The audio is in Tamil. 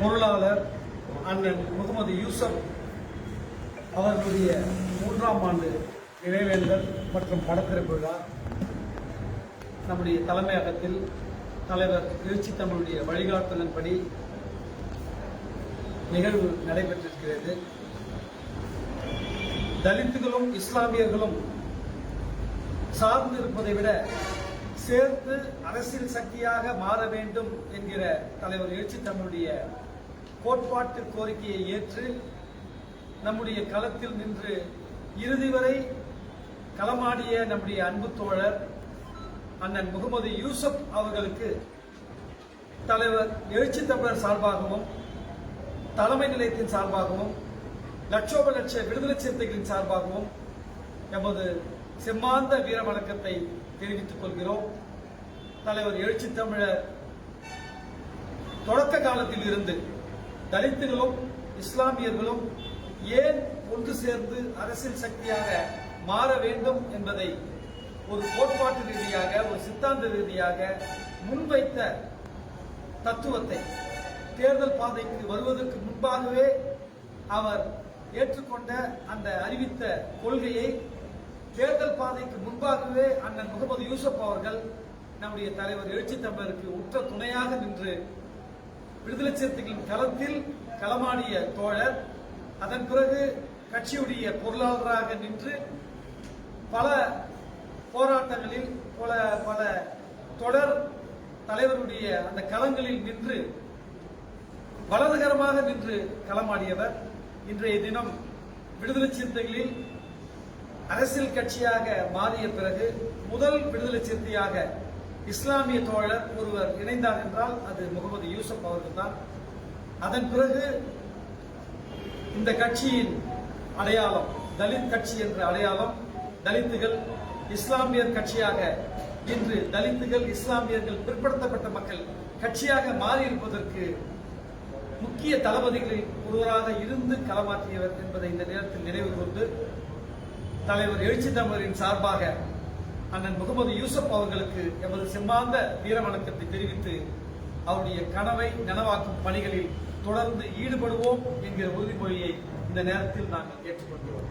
பொருளாளர் அண்ணன் முகமது யூசப் அவர்களுடைய மூன்றாம் ஆண்டு நினைவேந்தல் மற்றும் படத்திறப்பு விழா நம்முடைய தலைமையகத்தில் தலைவர் திருச்சி தமிழுடைய வழிகாட்டுதலின்படி நிகழ்வு நடைபெற்றிருக்கிறது. தலித்துகளும் இஸ்லாமியர்களும் சார்ந்து இருப்பதை விட சேர்த்து அரசியல் சக்தியாக மாற வேண்டும் என்கிற தலைவர் எழுச்சி தன்னுடைய கோட்பாட்டு கோரிக்கையை ஏற்று நம்முடைய களத்தில் நின்று இறுதி வரை களமாடிய நம்முடைய அன்பு தோழர் அண்ணன் முகமது யூசப் அவர்களுக்கு தலைவர் எழுச்சி தமிழர் சார்பாகவும் தலைமை நிலையத்தின் சார்பாகவும் லட்சோப லட்ச விடுதலை சிறுத்தைகளின் சார்பாகவும் எமது செம்மாந்த வீர வணக்கத்தை தெரிவித்துக் கொள்கிறோம். தலைவர் எழுச்சி தமிழர் தொடக்க காலத்தில் இருந்து தலித்துகளும் இஸ்லாமியர்களும் ஏன் ஒன்று சேர்ந்து அரசியல் சக்தியாக மாற வேண்டும் என்பதை ஒரு கோட்பாட்டு ரீதியாக ஒரு சித்தாந்த ரீதியாக முன்வைத்த தத்துவத்தை தேர்தல் பாதைக்கு வருவதற்கு முன்பாகவே அவர் ஏற்றுக்கொண்ட அந்த அறிவித்த கொள்கையை தேர்தல் பாதைக்கு முன்பாகவே அண்ணன் முகமது யூசப் அவர்கள் நம்முடைய தலைவர் எழுச்சி தமிழருக்கு உற்ற துணையாக நின்று விடுதலை சிறுத்தைகளின் களத்தில் களமாடிய தோழர். அதன் பிறகு கட்சியுடைய பொருளாளராக நின்று பல போராட்டங்களில் பல பல தொடர் தலைவருடைய அந்த களங்களில் நின்று வலதுகரமாக நின்று களமாடியவர். இன்றைய தினம் விடுதலை சிறுத்தைகளில் அரசியல் கட்சியாக மாறிய பிறகு முதல் விடுதலை சிறுத்தையாக இஸ்லாமிய தோழர் ஒருவர் இணைந்தார் என்றால் அது முகமது யூசப் அவர்கள் தான். அதன் பிறகு இந்த கட்சியின் அடையாளம் தலித் கட்சி என்ற அடையாளம் தலித்துகள் இஸ்லாமியர் கட்சியாக இன்று தலித்துகள் இஸ்லாமியர்கள் பிற்படுத்தப்பட்ட மக்கள் கட்சியாக மாறியிருப்பதற்கு முக்கிய தளபதிகளில் ஒருவராக இருந்து களமாற்றியவர் என்பதை இந்த நேரத்தில் நினைவு கூர்ந்து தலைவர் எழுச்சி தமிழரின் சார்பாக அண்ணன் முகமது யூசப் அவர்களுக்கு எமது செம்மாந்த வீர வணக்கத்தை தெரிவித்து அவருடைய கனவை நனவாக்கும் பணிகளில் தொடர்ந்து ஈடுபடுவோம் என்கிற உறுதிமொழியை இந்த நேரத்தில் நாங்கள் ஏற்றுக்கொள்கிறோம்.